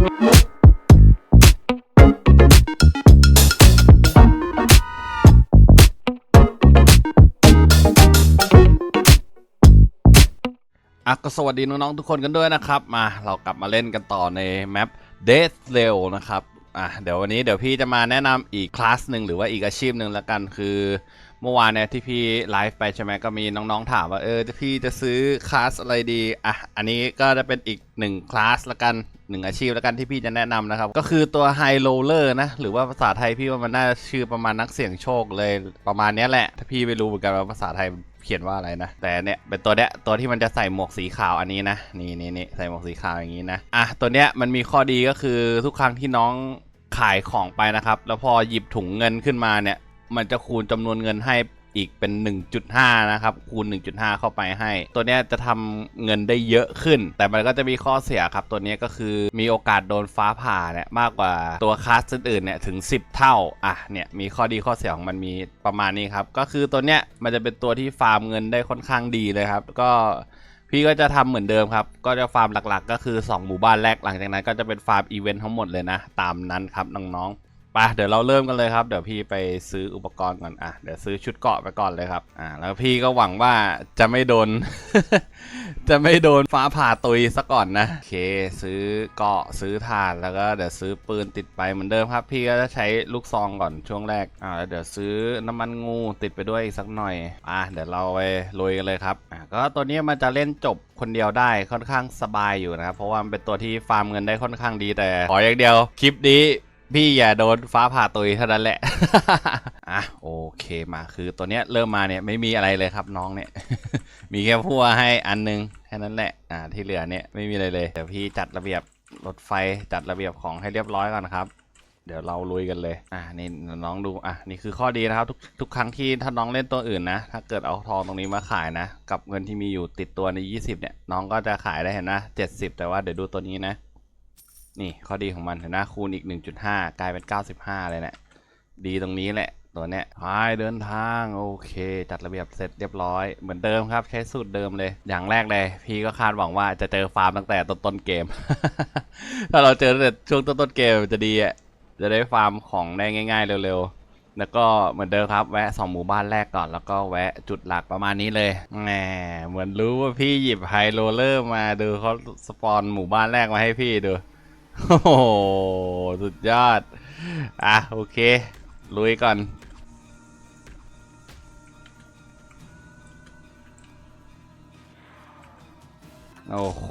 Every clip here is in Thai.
อะก็สวัสดีน้องๆทุกคนกันด้วยนะครับมาเรากลับมาเล่นกันต่อในแมป Death r a i l นะครับอะเดี๋ยววันนี้เดี๋ยวพี่จะมาแนะนำอีกคลาสหนึ่งหรือว่าอีกอาชีพหนึ่งละกันคือ เมื่อวานเนี่ยที่พี่ไลฟ์ไปใช่ไหมก็มีน้องๆถามว่าเออพี่จะซื้อคลาสอะไรดีอะอันนี้ก็จะเป็นอีกหนึ่งคลาสละกันหนึ่งอาชีพละกันที่พี่จะแนะนำนะครับ ก็คือตัว High Roller นะ หรือว่าภาษาไทยพี่ว่ามันน่าชื่อประมาณนักเสี่ยงโชคเลยประมาณนี้แหละ ถ้าพี่ไม่รู้เหมือนกันว่าภาษาไทยเขียนว่าอะไรนะ แต่เนี่ยเป็นตัวเนี้ยตัวที่มันจะใส่หมวกสีขาวอันนี้นะนี่นี่นี่ใส่หมวกสีขาวอย่างนี้นะอะตัวเนี้ยมันมีข้อดีก็คือทุกครั้งที่น้องขายของไปนะครับ แล้วพอหยิบถุงเงินขึ้นมาเนี่ย มันจะคูณจำนวนเงินให้อีกเป็น 1.5 นะครับ คูณ 1.5 เข้าไปให้ ตัวนี้จะทำเงินได้เยอะขึ้น แต่มันก็จะมีข้อเสียครับ ตัวนี้ก็คือมีโอกาสโดนฟ้าผ่าเนี่ยมากกว่าตัวคลาสอื่นๆเนี่ยถึง 10 เท่า อะ เนี่ยมีข้อดีข้อเสียของมันมีประมาณนี้ครับ ก็คือตัวเนี้ยมันจะเป็นตัวที่ฟาร์มเงินได้ค่อนข้างดีเลยครับ ก็พี่ก็จะทำเหมือนเดิมครับ ก็จะฟาร์มหลักๆ ก็คือ 2 หมู่บ้านแรก หลังจากนั้นก็จะเป็นฟาร์มอีเวนต์ทั้งหมดเลยนะ ตามนั้นครับน้องๆ ไปเดี๋ยวเราเริ่มกันเลยครับ เดี๋ยวพี่ไปซื้ออุปกรณ์ก่อนอะเดี๋ยวซื้อชุดเกาะไปก่อนเลยครับอ่าแล้วพี่ก็หวังว่าจะไม่โดน จะไม่โดนฟ้าผ่าตุยซะก่อนนะโอเค ซื้อเกาะซื้อถ่านแล้วก็เดี๋ยวซื้อปืนติดไปเหมือนเดิมครับ พี่ก็จะใช้ลูกซองก่อนช่วงแรกอ่าแล้วเดี๋ยวซื้อน้ำมันงูติดไปด้วยอีกสักหน่อยอะเดี๋ยวเราไปลุยกันเลยครับอะก็ตัวนี้มันจะเล่นจบคนเดียวได้ค่อนข้างสบายอยู่นะครับเพราะว่ามันเป็นตัวที่ฟาร์มเงินได้ค่อนข้างดีแต่ขออย่างเดียวคลิปนี้ พี่อย่าโดนฟ้าผ่าตุยเท่านั้นแหละ อะโอเคมาคือตัวเนี้ยเริ่มมาเนี่ยไม่มีอะไรเลยครับน้องเนี่ย มีแค่พัวให้อันนึงแค่นั้นแหละ อ่าที่เหลือเนี่ยไม่มีอะไรเลย เดี๋ยวพี่จัดระเบียบรถไฟจัดระเบียบของให้เรียบร้อยก่อนครับ เดี๋ยวเราลุยกันเลย อ่านี่น้องดู อะนี่คือข้อดีนะครับทุกทุกครั้งที่ถ้าน้องเล่นตัวอื่นนะ ถ้าเกิดเอาทองตรงนี้มาขายนะ กับเงินที่มีอยู่ติดตัวใน 20 เนี่ย น้องก็จะขายได้เห็นนะ70 แต่ว่าเดี๋ยวดูตัวนี้นะ นี่ข้อดีของมันเห็นนะคูณอีก 1.5 กลายเป็น 95 เลยเนะี่ยดีตรงนี้แหละตัวเนี้ยพายเดินทางโอเค จัดระเบียบเสร็จเรียบร้อย เหมือนเดิมครับ ใช้สูตรเดิมเลย อย่างแรกเลย พี่ก็คาดหวังว่าจะเจอฟาร์มตั้งแต่ต้นต้นเกม ถ้าเราเจอตั้งแต่ช่วงต้นต้นเกมจะดีอะจะได้ฟาร์มของได้ง่าย ๆ เร็วๆ แล้วก็เหมือนเดิมครับ แวะสองหมู่บ้านแรกก่อน แล้วก็แวะจุดหลักประมาณนี้เลยแหมเหมือนรู้ว่าพี่หยิบไฮโรลเลอร์มาดูเขาสปอนหมู่บ้านแรกมาให้พี่ดู โอ้โหสุดยอด อะ โอเค ลุยก่อน โอ้โห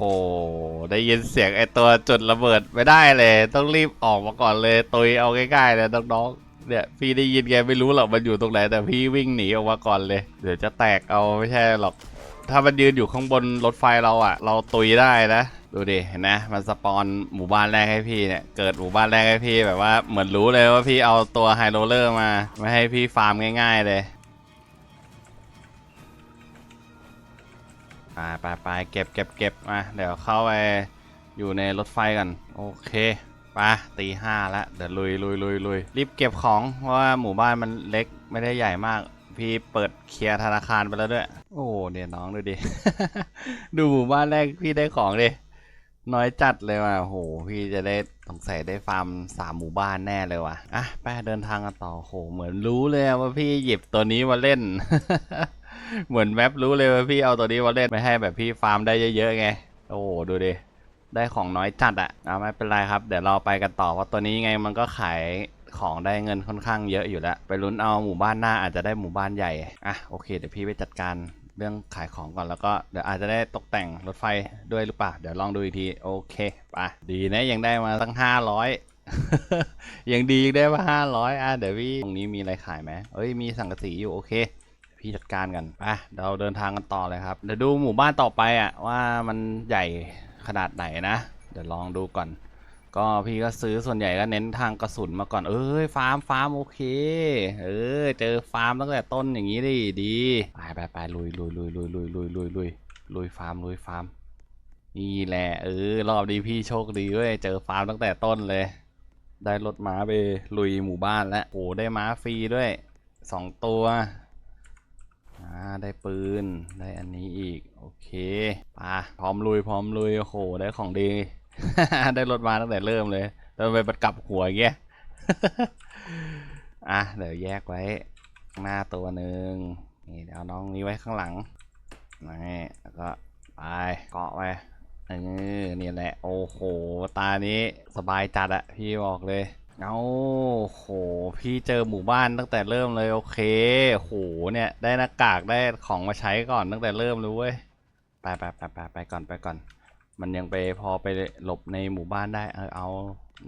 ได้ยินเสียงไอตัวจุดระเบิดไม่ได้เลย ต้องรีบออกมาก่อนเลยตุยเอาใกล้ๆเลยน้องๆเนี่ยพี่ได้ยินแกไม่รู้หรอกมันอยู่ตรงไหน แต่พี่วิ่งหนีออกมาก่อนเลย เดี๋ยวจะแตกเอาไม่ใช่หรอก ถ้ามันยืนอยู่ข้างบนรถไฟเราอะเราตุยได้นะ ดูดิเห็นนะมันสปอนหมู่บ้านแรกให้พี่เนี่ยเกิดหมู่บ้านแรกให้พี่แบบว่าเหมือนรู้เลยว่าพี่เอาตัวไฮโรเลอร์มาไม่ให้พี่ฟาร์มง่าย ๆ เลยไปไปไปเก็บเก็บเก็บมาเดี๋ยวเข้าไปอยู่ในรถไฟกันโอเคไปตีห้าแล้วเดี๋ยวลุยลุยลุยลุยรีบเก็บของเพราะว่าหมู่บ้านมันเล็กไม่ได้ใหญ่มาก พี่เปิดเคลียร์ธนาคารไปแล้วด้วย โอ้เนี่ยน้องดูดิ ดูหมู่บ้านแรกพี่ได้ของดิ น้อยจัดเลยว่ะโห พี่จะได้สงสัยได้ฟาร์มสามหมู่บ้านแน่เลยว่ะ อะ ไปเดินทางกันต่อโห เหมือนรู้เลยว่าพี่หยิบตัวนี้มาเล่น เหมือนแมปรู้เลยว่าพี่เอาตัวนี้มาเล่นไม่ให้แบบพี่ฟาร์มได้เยอะๆไง โอ้โห ดูดิ ได้ของน้อยจัดอะเอาไม่เป็นไรครับ เดี๋ยวเราไปกันต่อเพราะตัวนี้ไงมันก็ขายของได้เงินค่อนข้างเยอะอยู่แล้ว ไปลุ้นเอาหมู่บ้านหน้าอาจจะได้หมู่บ้านใหญ่ อะโอเค เดี๋ยวพี่ไปจัดการ เรื่องขายของก่อนแล้วก็เดี๋ยวอาจจะได้ตกแต่งรถไฟด้วยหรือเปล่า เดี๋ยวลองดูอีกที โอเคไปดีนะยังได้มาตั้งห้าร้อยยังดียังได้มาห้าร้อยอะเดี๋ยวพี่ตรงนี้มีอะไรขายไหมเอ้ยมีสังกะสีอยู่โอเค พี่จัดการกันไปเราเดินทางกันต่อเลยครับเดี๋ยวดูหมู่บ้านต่อไปอะว่ามันใหญ่ขนาดไหนนะ เดี๋ยวลองดูก่อน ก็พี่ก็ซื้อส่วนใหญ่ก็เน้นทางกระสุนมาก่อน เอ้ยฟาร์มฟาร์มโอเค เออเจอฟาร์มตั้งแต่ต้นอย่างนี้ดิดีไปไปไปลุยลุยลุยลุยลุยลุยลุยลุยลุยฟาร์มลุยฟาร์มนี่แหละเออรอบนี้พี่โชคดีเว้ยเจอฟาร์มตั้งแต่ต้นเลย ได้รถม้าไปลุยหมู่บ้านแล้วโอ้ได้ม้าฟรีด้วยสองตัวอ่าได้ปืนได้อันนี้อีกโอเคไปพร้อมลุยพร้อมลุยโอ้โหได้ของดี ได้รถมาตั้งแต่เริ่มเลยแต่ทำไมมันกลับหัวอย่างเงี้ยอะเดี๋ยวแยกไว้หน้าตัวหนึ่งนี่เดี๋ยวน้องนี้ไว้ข้างหลังนี่แล้วก็ไปเกาะไว้เออนี่แหละ โอ้โห ตานี้สบายจัดอะพี่บอกเลย เอาโห พี่เจอหมู่บ้านตั้งแต่เริ่มเลย โอเค โห เนี่ย ได้หน้ากากได้ของมาใช้ก่อนตั้งแต่เริ่มเลยเว้ย ไปไปไปไปไปก่อนไปก่อน มันยังไปพอไปหลบในหมู่บ้านได้เออเอา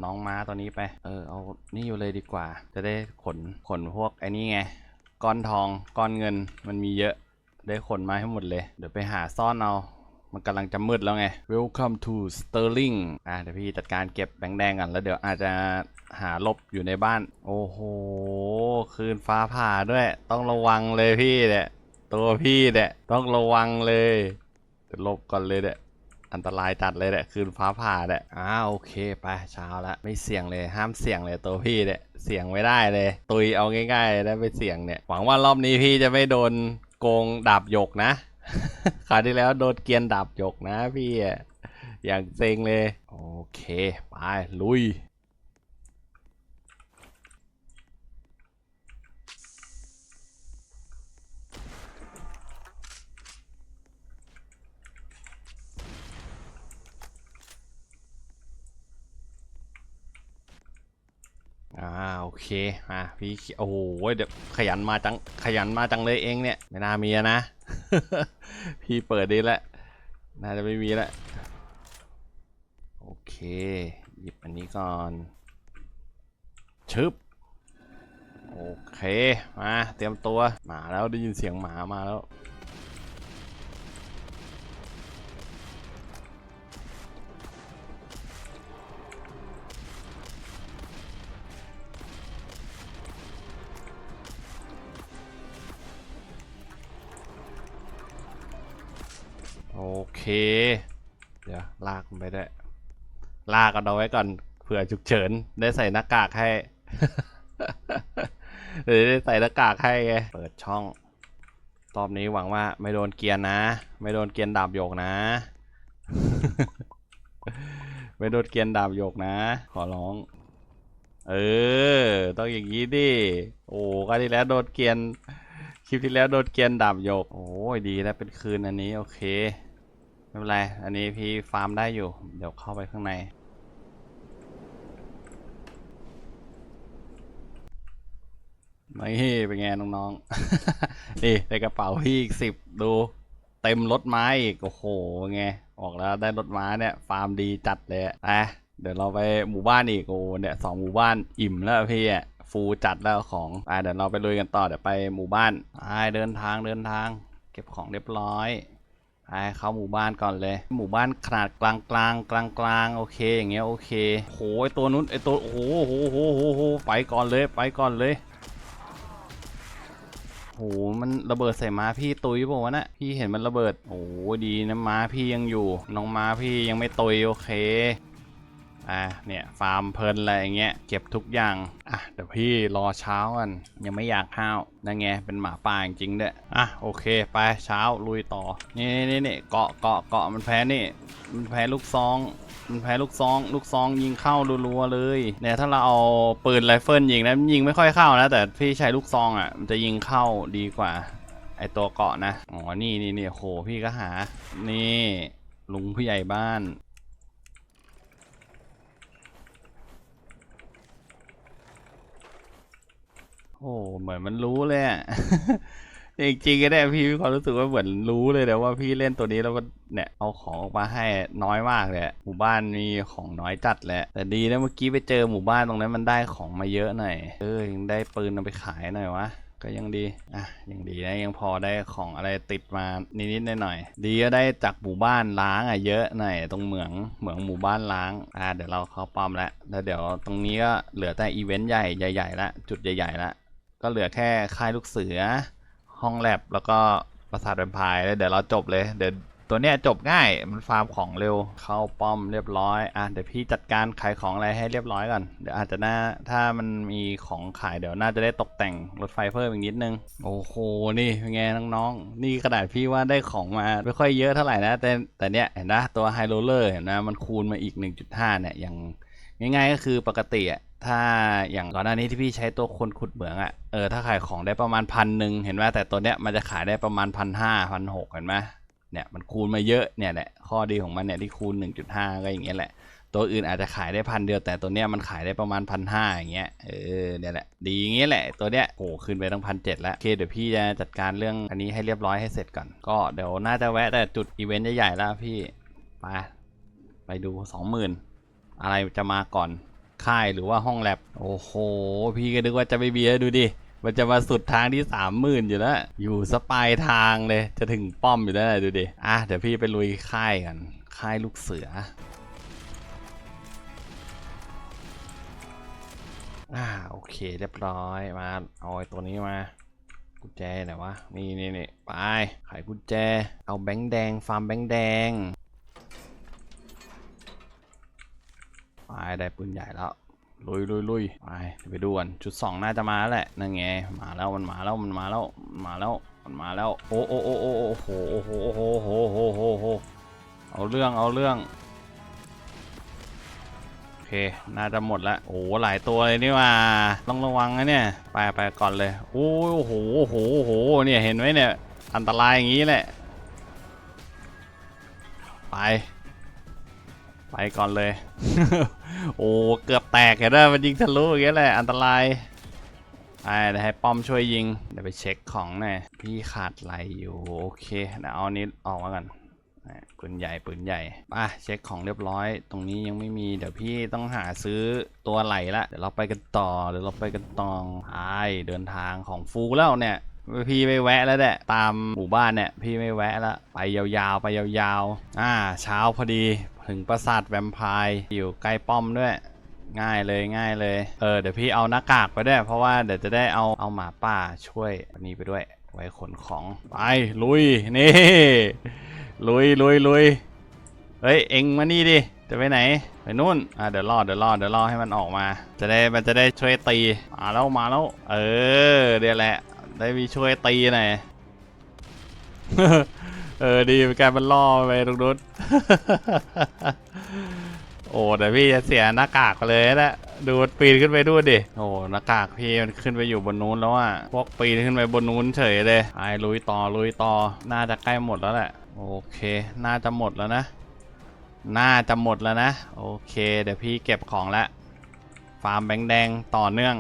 น้องม้าตัวนี้ไป เออเอานี่อยู่เลยดีกว่า จะได้ขนขนพวกไอ้นี่ไงก้อนทองก้อนเงินมันมีเยอะได้ขนมาให้หมดเลย เดี๋ยวไปหาซ่อนเอามันกำลังจะมืดแล้วไง Welcome to Sterling อะเดี๋ยวพี่จัดการเก็บแบงค์แดงก่อนแล้วเดี๋ยวอาจจะหาหลบอยู่ในบ้าน โอ้โห คืนฟ้าผ่าด้วย ต้องระวังเลยพี่เนี่ยตัวพี่เนี่ยต้องระวังเลยเดี๋ยวหลบก่อนเลยเนี่ย อันตรายจัดเลยแหละคืนฟ้าผ่าเนี่ยอ้าโอเคไปเช้าละไม่เสี่ยงเลยห้ามเสี่ยงเลยตัวพี่เนี่ยเสี่ยงไม่ได้เลย ตุยเอาง่ายๆได้ไปเสี่ยงเนี่ยหวังว่ารอบนี้พี่จะไม่โดนโกงดาบหยกนะคราวที่แล้วโดนเกียนดาบหยกนะพี่อะอย่างเซ็งเลย โอเค ไป ลุย อ่าโอเคอะพี่โอ้โหเดี๋ยวขยันมาจังขยันมาจังเลยเองเนี่ยไม่น่ามีนะ พี่เปิดดีแล้วน่าจะไม่มีแล้วโอเคหยิบอันนี้ก่อนชึบโอเคมาเตรียมตัวหมาแล้วได้ยินเสียงหมามาแล้ว โอเค เดี๋ยวลากมันไปได้ ลากกันเอาไว้ก่อนเผื่อฉุกเฉินได้ใส่หน้ากากให้เดี๋ยวได้ใส่หน้ากากให้ไงเปิดช่องรอบนี้หวังว่าไม่โดนเกียร์นะ ไม่โดนเกียร์ดาบโยกนะ ไม่โดนเกียร์ดาบโยกนะ ขอร้อง เออ ต้องอย่างนี้ดิ โอ้ก็ที่แล้วโดนเกียร์คลิปที่แล้วโดนเกียร์ดาบโยก โอ้ยดีแล้วเป็นคืนอันนี้โอเค ไม่เป็นไร อันนี้พี่ฟาร์มได้อยู่ เดี๋ยวเข้าไปข้างในนี่เป็นไงน้องๆ นี่ในกระเป๋าพี่อีกสิบดู เต็มรถไม้อีก โอ้โหไง ออกแล้วได้รถม้าเนี่ย ฟาร์มดีจัดเลยอะเดี๋ยวเราไปหมู่บ้านอีกโอ้เนี่ยสองหมู่บ้านอิ่มแล้วพี่อะฟูจัดแล้วของไปเดี๋ยวเราไปลุยกันต่อเดี๋ยวไปหมู่บ้านไปเดินทางเดินทาง เก็บของเรียบร้อย เข้าหมู่บ้านก่อนเลย หมู่บ้านขนาดกลางกลางกลางกลางโอเคอย่างเงี้ยโอเคโหไอตัวนู้นไอตัวโอ้โหโหโหโหโหไปก่อนเลยไปก่อนเลยโหมันระเบิดใส่ม้าพี่ตุยเปล่าวะนะพี่เห็นมันระเบิดโอ้ดีนะม้าพี่ยังอยู่ น้องม้าพี่ยังไม่ตุยโอเค อะเนี่ยฟาร์มเพลินอะไรอย่างเงี้ยเก็บทุกอย่างอะเดี๋ยวพี่รอเช้ากันยังไม่อยากข้าวนั่นไงเป็นหมาป่าจริงๆด้วยอะโอเคไปเช้าลุยต่อนี่นี่นี่เกาะเกาะเกาะมันแพ้นี่มันแพ้ลูกซองมันแพ้ลูกซอง ลูกซองยิงเข้ารัวๆเลยเนี่ยถ้าเราเอาปืนไรเฟิลยิงนะมันยิงไม่ค่อยเข้านะแต่พี่ใช้ลูกซองอะมันจะยิงเข้าดีกว่า ไอตัวเกาะนะอ๋อนี่นี่นี่โหพี่ก็หา นี่ลุงผู้ใหญ่บ้าน โอ้เหมือนมันรู้เลยอะจริงๆก็ได้พี่มีความรู้สึกว่าเหมือนรู้เลยแต่ว่าพี่เล่นตัวนี้แล้วก็เนี่ยเอาของออกมาให้น้อยมากเลยหมู่บ้านมีของน้อยจัดแหละแต่ดีนะเมื่อกี้ไปเจอหมู่บ้านตรงนั้นมันได้ของมาเยอะหน่อยเออยังได้ปืนเอาไปขายหน่อยวะก็ยังดี อะ ยังดีนะ ยังพอได้ของอะไรติดมานิดๆหน่อยๆ ดีก็ได้จากหมู่บ้านล้างอะเยอะหน่อยตรงเหมือง เหมืองหมู่บ้านล้าง อะเดี๋ยวเราเข้าป้อมแล้ว แล้วเดี๋ยวตรงนี้ก็เหลือแต่อีเวนต์ใหญ่ใหญ่ๆละ จุดใหญ่ๆละ ก็เหลือแค่ค่ายลูกเสือ ห้องแลบแล้วก็ปราสาทแวมไพร์แล้วเดี๋ยวเราจบเลย เดี๋ยวตัวเนี้ยจบง่าย มันฟาร์มของเร็ว เข้าป้อมเรียบร้อย อะ เดี๋ยวพี่จัดการขายของอะไรให้เรียบร้อยก่อน เดี๋ยวอาจจะน่า ถ้ามันมีของขายเดี๋ยวน่าจะได้ตกแต่งรถไฟเพิ่มอีกนิดนึง โอ้โห นี่เป็นไงน้องๆ นี่ขนาดพี่ว่าได้ของมาไม่ค่อยเยอะเท่าไหร่นะ แต่แต่เนี้ยเห็นนะตัวไฮโรเลอร์เห็นนะมันคูณมาอีก 1.5เนี่ยย่าง ง่ายๆก็คือปกติอะถ้าอย่างก่อนหน้านี้ที่พี่ใช้ตัวคนขุดเหมืองอะเออถ้าขายของได้ประมาณพันหนึ่งเห็นไหมแต่ตัวเนี้ยมันจะขายได้ประมาณพันห้าพันหกเห็นไหมเนี่ยมันคูณมาเยอะเนี่ยแหละข้อดีของมันเนี่ยที่คูณ 1.5 ก็อย่างเงี้ยแหละ ตัวอื่นอาจจะขายได้พันเดียวแต่ตัวเนี้ยมันขายได้ประมาณพันห้าอย่างเงี้ยเออเนี่ยแหละดีอย่างเงี้ยแหละตัวเนี้ยโอ้ขึ้นไปตั้งพันเจ็ดแล้วโอเคเดี๋ยวพี่จะจัดการเรื่องอันนี้ให้เรียบร้อยให้เสร็จก่อนก็เดี๋ยวน่าจะแวะแต่จุดอีเวนต์ใหญ่ๆแล้วพี่ไปไปดูสองหมื่น อะไรจะมาก่อนค่ายหรือว่าห้องแลบโอ้โห พี่ก็นึกว่าจะไม่เบียดูดิ มันจะมาสุดทางที่สามหมื่นอยู่แล้ว อยู่สปายทางเลย จะถึงป้อมอยู่แล้วดูดิ อะ เดี๋ยวพี่ไปลุยค่ายกัน ค่ายลูกเสืออ่าโอเคเรียบร้อยมาเอาไอ้ตัวนี้มากุญแจไหนวะนี่นี่นี่ไปไขกุญแจ เอาแบงค์แดงฟาร์มแบงค์แดง ไปได้ปืนใหญ่แล้ว ลุยลุยลุยไปไปดูกันจุดสองน่าจะมาแล้วแหละนั่นไงมาแล้วมันมาแล้วมันมาแล้วมันมาแล้วมันมาแล้วโอ้โอ้โอ้โอ้โอ้โหโอ้โหโอ้โหโอ้โหโอ้โหโอ้โหเอาเรื่องเอาเรื่องโอเคน่าจะหมดละโอ้หลายตัวเลยนี่ว่าต้องระวังนะเนี่ยไปไปก่อนเลยโอ้โหโอ้โหโอ้โหเนี่ยเห็นไหมเนี่ยอันตรายอย่างนี้แหละไป ไปก่อนเลย โอ้เกือบแตกเห็นไหมมันยิงทะลุอย่างเงี้ยแหละอันตรายไปเดี๋ยวให้ป้อมช่วยยิงเดี๋ยวไปเช็คของหน่อยพี่ขาดไหลอยู่โอเคเดี๋ยวเอานี้ออกมากันนปืนใหญ่ปืนใหญ่ไปเช็คของเรียบร้อย ตรงนี้ยังไม่มีเดี๋ยวพี่ต้องหาซื้อตัวไหลละเดี๋ยวเราไปกันต่อเดี๋ยวเราไปกันต่อไปเดินทางของฟูแล้วเนี่ยพี่ไม่แวะแล้วแหละตามหมู่บ้านเนี่ยพี่ไม่แวะแล้วไปยาวๆไปยาวๆอ่าเช้าพอดี ถึงปราสาทแวมไพร์อยู่ใกล้ป้อมด้วย ง่ายเลยง่ายเลย เออเดี๋ยวพี่เอาหน้ากากไปด้วย เพราะว่าเดี๋ยวจะได้เอาเอาหมาป่าช่วยอันนี้ไปด้วย ไว้ขนของไปลุยนี่ ลุยลุยลุยเฮ้ยเอ็งมานี่ดิจะไปไหนไปนู่นอะเดี๋ยวรอเดี๋ยวรอเดี๋ยวรอให้มันออกมา จะได้มันจะได้ช่วยตีมาแล้วมาแล้ว เออเดี๋ยวแหละ ได้มีช่วยตีหน่อยเออดีเป็นการมันล่อไปตรงนู้น โอ้แต่พี่จะเสียหน้ากากไปเลยนะดูปีนขึ้นไปดูดิ โอ้หน้ากากพี่มันขึ้นไปอยู่บนนู้นแล้วอะ พวกปีนขึ้นไปบนนู้นเฉยเลยไอ้ลุยต่อลุยต่อ น่าจะใกล้หมดแล้วแหละ โอเค น่าจะหมดแล้วนะ น่าจะหมดแล้วนะ โอเค เดี๋ยวพี่เก็บของแล้วฟาร์มแบงค์แดงต่อเนื่อง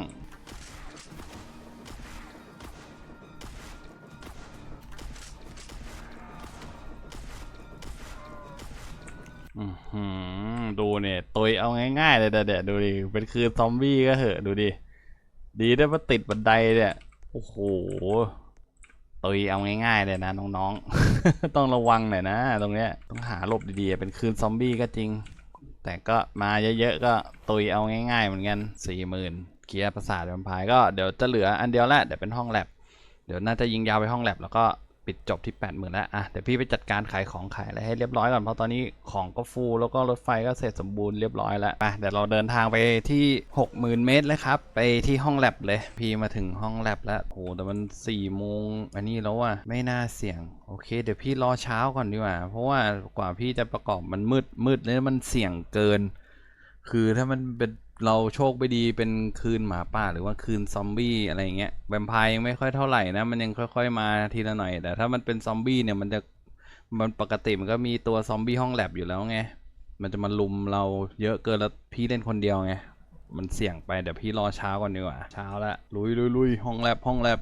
ดูเนี่ยตุยเอาง่ายๆเลยเดี๋ยดูดิ เป็นคือซอมบี้ก็เหอะดูดิ ดีได้มาติดบันไดเนี่ย โอ้โหตุยเอาง่ายๆเลยนะน้องๆ ต้องระวังหน่อยนะ ตรงเนี้ยต้องหาหลบดีๆ เป็นคืนซอมบี้ก็จริง แต่ก็มาเยอะๆก็ตุยเอาง่ายๆเหมือนกันสี่หมื่นเกียร์ประสาทแวมไพร์ก็เดี๋ยวจะเหลืออันเดียวแหละเดี๋ยวเป็นห้องแลบเดี๋ยวน่าจะยิงยาวไปห้องแลบแล้วก็ ปิดจบที่ 8 0,000แล้วอะเดี๋ยวพี่ไปจัดการขายของขายอะไรให้เรียบร้อยก่อนเพราะตอนนี้ของก็ฟูแล้วก็รถไฟก็เสร็จสมบูรณ์เรียบร้อยแล้วไปเดี๋ยวเราเดินทางไปที่ 60,000 เมตรเลยครับ ไปที่ห้องแลบเลย พี่มาถึงห้องแลบแล้วโหแต่มัน4โมงอันนี้แล้วอะไม่น่าเสี่ยง โอเค เดี๋ยวพี่รอเช้าก่อนดีกว่า เพราะว่ากว่าพี่จะประกอบมันมืดมืดแล้วมันเสี่ยงเกิน คือถ้ามันเป็น เราโชคไม่ดีเป็นคืนหมาป่าหรือว่าคืนซอมบี้อะไรเงี้ยแวมไพร์ยังไม่ค่อยเท่าไหร่นะมันยังค่อย ๆ มาทีละหน่อย แต่ถ้ามันเป็นซอมบี้เนี่ยมันจะมันปกติมันก็มีตัวซอมบี้ห้องแลบอยู่แล้วไงมันจะมาลุมเราเยอะเกินแล้วพี่เล่นคนเดียวไงมันเสี่ยงไปเดี๋ยวพี่รอเช้าก่อนดีกว่าเช้าละลุยลุยลุยห้องแลบห้องแลบ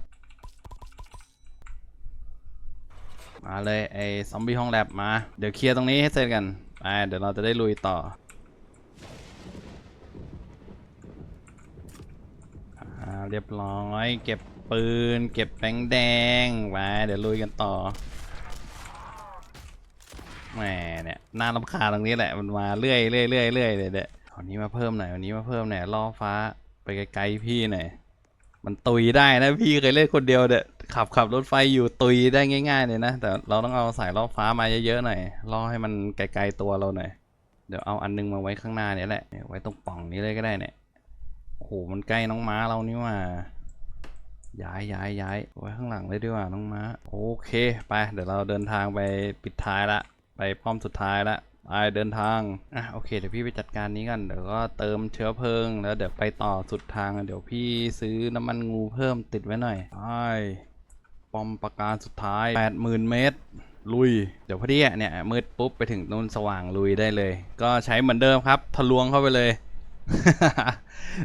มาเลยไอ้ซอมบี้ห้องแลบมา เดี๋ยวเคลียร์ตรงนี้ให้เสร็จกันไปเดี๋ยวเราจะได้ลุยต่อ อ่าเรียบร้อย เก็บปืน เก็บแบงแดงไปเดี๋ยวลุยกันต่อแหมเนี่ยน่ารำคาญตรงนี้แหละมันมาเรื่อยเรื่อยเรื่อยเรื่อยเลยเด็ดวันนี้มาเพิ่มหน่อยวันนี้มาเพิ่มหน่อยล่อฟ้าไปไกลๆพี่หน่อยมันตุยได้นะพี่เคยเล่นคนเดียวเด็ดขับขับรถไฟอยู่ตุยได้ง่าย ๆ เลยนะ แต่เราต้องเอาสายล่อฟ้ามาเยอะๆหน่อยล่อให้มันไกลๆตัวเราหน่อยเดี๋ยวเอาอันนึงมาไว้ข้างหน้าเนี่ยแหละไว้ตรงป่องนี้เลยก็ได้เนี่ย โอ้โห มันใกล้น้องม้าเรานี่ว่า ย้ายย้ายย้ายไว้ข้างหลังเลยดีกว่าน้องม้า โอเค ไป เดี๋ยวเราเดินทางไปปิดท้ายละ ไปป้อมสุดท้ายละไปเดินทาง อะโอเคเดี๋ยวพี่ไปจัดการนี้กัน เดี๋ยวก็เติมเชื้อเพลิง แล้วเดี๋ยวไปต่อสุดทาง เดี๋ยวพี่ซื้อน้ำมันงูเพิ่มติดไว้หน่อยไปป้อมปราการสุดท้าย 80,000 เมตร ลุย เดี๋ยวพอดีเนี่ยมืดปุ๊บไปถึงนู่นสว่างลุยได้เลย ก็ใช้เหมือนเดิมครับ ทะลวงเข้าไปเลย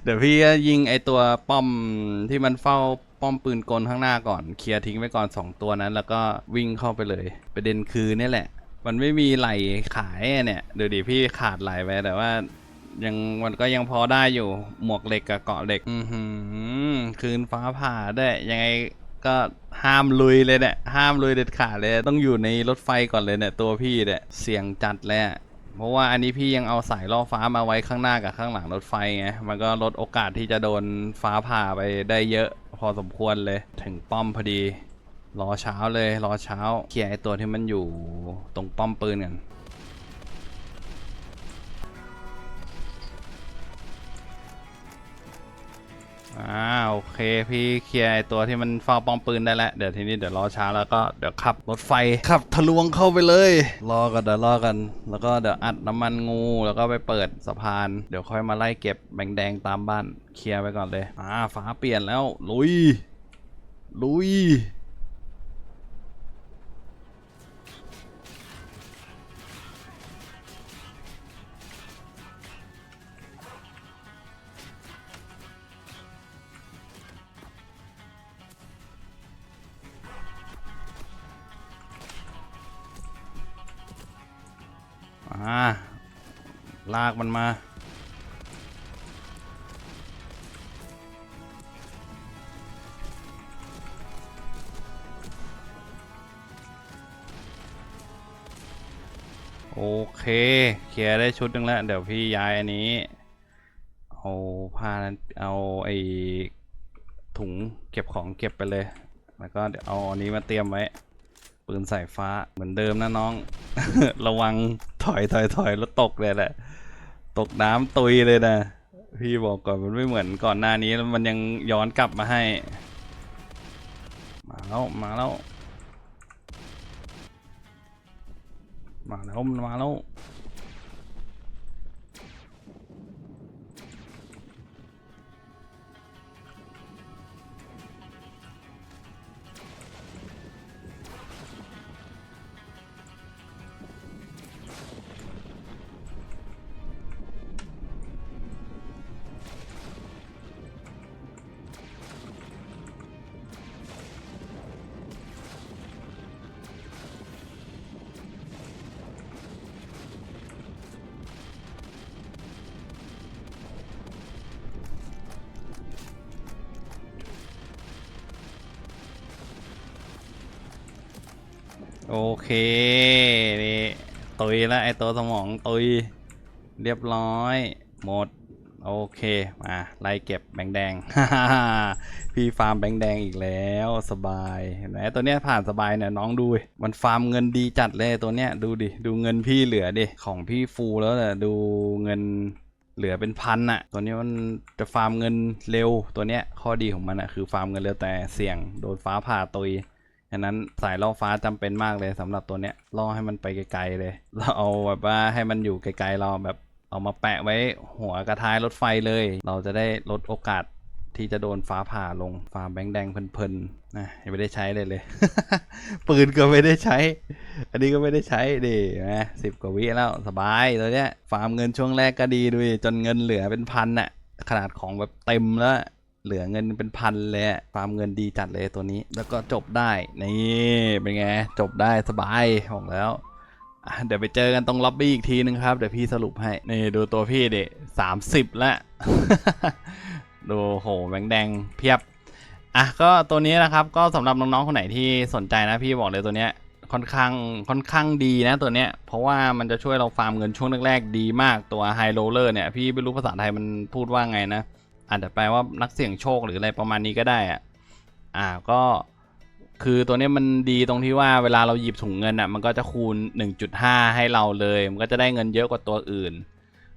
เดี๋ยวพี่ยิงไอตัวป้อมที่มันเฝ้าป้อมปืนกลข้างหน้าก่อน เคลียร์ทิ้งไปก่อนสองตัวนั้น แล้วก็วิ่งเข้าไปเลย ประเด็นคือเนี่ยแหละ มันไม่มีไหลขายเนี่ยเดี๋ยวดิพี่ขาดไหลไปแต่ว่ายังมันก็ยังพอได้อยู่หมวกเหล็กกับเกาะเหล็ก อือหือคืนฟ้าผ่าได้ ยังไงก็ห้ามลุยเลยเนี่ยห้ามลุยเด็ดขาดเลย ต้องอยู่ในรถไฟก่อนเลยเนี่ยตัวพี่เนี่ยเสี่ยงจัดเลยอะ เพราะว่าอันนี้พี่ยังเอาสายล่อฟ้ามาไว้ข้างหน้ากับข้างหลังรถไฟไง มันก็ลดโอกาสที่จะโดนฟ้าผ่าไปได้เยอะพอสมควรเลย ถึงป้อมพอดี รอเช้าเลย รอเช้า เคลียร์ไอตัวที่มันอยู่ตรงป้อมปืนกัน อ่าโอเคพี่เคลียร์ไอ้ตัวที่มันเฝ้าป้อมปืนได้แล้วเดี๋ยวทีนี้เดี๋ยวรอช้าแล้วก็เดี๋ยวขับรถไฟขับทะลวงเข้าไปเลย รอกันเดี๋ยวรอกัน แล้วก็เดี๋ยวอัดน้ำมันงูแล้วก็ไปเปิดสะพาน เดี๋ยวค่อยมาไล่เก็บแบงแดงตามบ้านเคลียร์ไปก่อนเลยอ่าฟ้าเปลี่ยนแล้วลุย ลุย ลากมันมา โอเค เคลียร์ได้ชุดหนึงแล้ว เดี๋ยวพี่ย้ายอันนี้ เอาผ้านั้นเอาไอ้ถุงเก็บของเก็บไปเลย แล้วก็เดี๋ยวเอาอันนี้มาเตรียมไว้ปืนสายฟ้าเหมือนเดิมนะน้อง ระวังถอยถอยถอยแล้วตกเลยแหละ ตกน้ำตุยเลยนะ พี่บอกก่อนมันไม่เหมือนก่อนหน้านี้แล้วมันยังย้อนกลับมาให้ มาแล้วมาแล้ว มาแล้วมาแล้ว โอเค นี่ตุยแล้วไอตัวสมองตุย เรียบร้อย หมด โอเค มาไล่เก็บแบงแดง พี่ฟาร์มแบงแดงอีกแล้วสบายเห็นไหมตัวเนี้ยผ่านสบายเนี่ยน้องดูมันฟาร์มเงินดีจัดเลยตัวเนี้ยดูดิ ดูเงินพี่เหลือดิ ของพี่ฟูแล้วแต่ดูเงินเหลือเป็นพันอะตัวนี้มันจะฟาร์มเงินเร็วตัวเนี้ยข้อดีของมันอะคือฟาร์มเงินเร็วแต่เสี่ยงโดนฟ้าผ่าตุย ฉะนั้นสายล่อฟ้าจำเป็นมากเลยสำหรับตัวเนี้ยล่อให้มันไปไกลๆเลย เราเอาแบบว่าให้มันอยู่ไกลๆเราแบบเอามาแปะไว้หัวกระท้ายรถไฟเลย เราจะได้ลดโอกาสที่จะโดนฟ้าผ่าลงฟ้าแบงค์แดงเพลินๆนะยังไม่ได้ใช้เลยเลย ปืนก็ไม่ได้ใช้ อันนี้ก็ไม่ได้ใช้ดินะสิบกว่าวิแล้วสบายตัวเนี้ยฟาร์มเงินช่วงแรกก็ดีด้วยจนเงินเหลือเป็นพันอะขนาดของแบบเต็มแล้ว เหลือเงินเป็นพันเลยฟาร์มเงินดีจัดเลยตัวนี้ แล้วก็จบได้ นี่เป็นไง จบได้สบายบอกแล้ว เดี๋ยวไปเจอกันตรงล็อบบี้อีกทีนึงครับ เดี๋ยวพี่สรุปให้ นี่ดูตัวพี่ดิสามสิบล้วดูโหแบงแดงเพียบ อะก็ตัวนี้นะครับก็สำหรับน้องๆคนไหนที่สนใจนะพี่บอกเลยตัวเนี้ยค่อนข้างค่อนข้างดีนะตัวเนี้ย เพราะว่ามันจะช่วยเราฟาร์มเงินช่วงแรกๆดีมากตัวไฮโรเลอร์เนี่ย พี่ไม่รู้ภาษาไทยมันพูดว่าไงนะ อาจจะแปลว่านักเสี่ยงโชคหรืออะไรประมาณนี้ก็ได้อะอ่าก็คือตัวนี้มันดีตรงที่ว่าเวลาเราหยิบถุงเงินอะมันก็จะคูณ 1.5 ให้เราเลย มันก็จะได้เงินเยอะกว่าตัวอื่น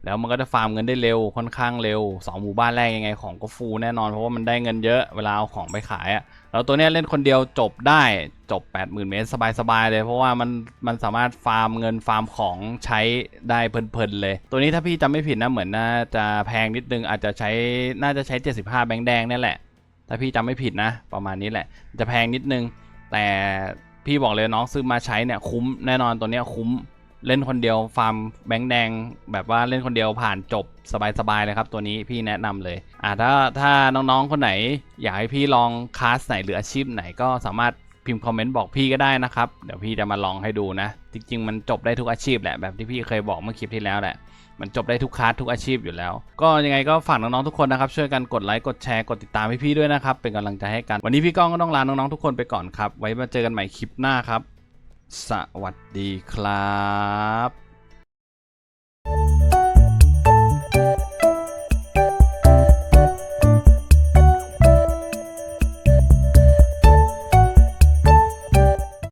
แล้วมันก็จะฟาร์มเงินได้เร็วค่อนข้างเร็วสองหมู่บ้านแรกยังไงของก็ฟูแน่นอนเพราะว่ามันได้เงินเยอะเวลาเอาของไปขายอะ่ะแล้วตัวเนี้ยเล่นคนเดียวจบได้จบ 80,000 เมตรสบายๆเลย เพราะว่ามันมันสามารถฟาร์มเงินฟาร์มของใช้ได้เพลินๆเลย ตัวนี้ถ้าพี่จำไม่ผิดนะเหมือนน่าจะแพงนิดนึงอาจจะใช้น่าจะใช้ 75 แบงค์แดงนี่แหละ ถ้าพี่จำไม่ผิดนะ ประมาณนี้แหละ จะแพงนิดนึง แต่พี่บอกเลยน้องซื้อมาใช้เนี่ยคุ้มแน่นอนตัวเนี้ยคุ้ม เล่นคนเดียวฟาร์มแบงค์แดง แบบว่าเล่นคนเดียวผ่านจบสบายๆเลยครับ ตัวนี้พี่แนะนำเลย อ่าถ้าถ้าน้องๆคนไหน อยากให้พี่ลองคลาสไหนหรืออาชีพไหนก็สามารถพิมพ์คอมเมนต์บอกพี่ก็ได้นะครับ เดี๋ยวพี่จะมาลองให้ดูนะ จริง ๆ มันจบได้ทุกอาชีพแหละแบบที่พี่เคยบอกเมื่อคลิปที่แล้วแหละมันจบได้ทุกคลาสทุกอาชีพอยู่แล้ว ก็ยังไงก็ฝากน้องๆทุกคนนะครับ ช่วยกันกดไลค์กดแชร์กดติดตามพี่ๆด้วยนะครับ เป็นกำลังใจให้กัน วันนี้พี่ก้องก็ต้องลาน้องๆทุกคนไปก่อนครับ ไว้มาเจอกันใหม่คลิปหน้าครับ สวัสดีครับ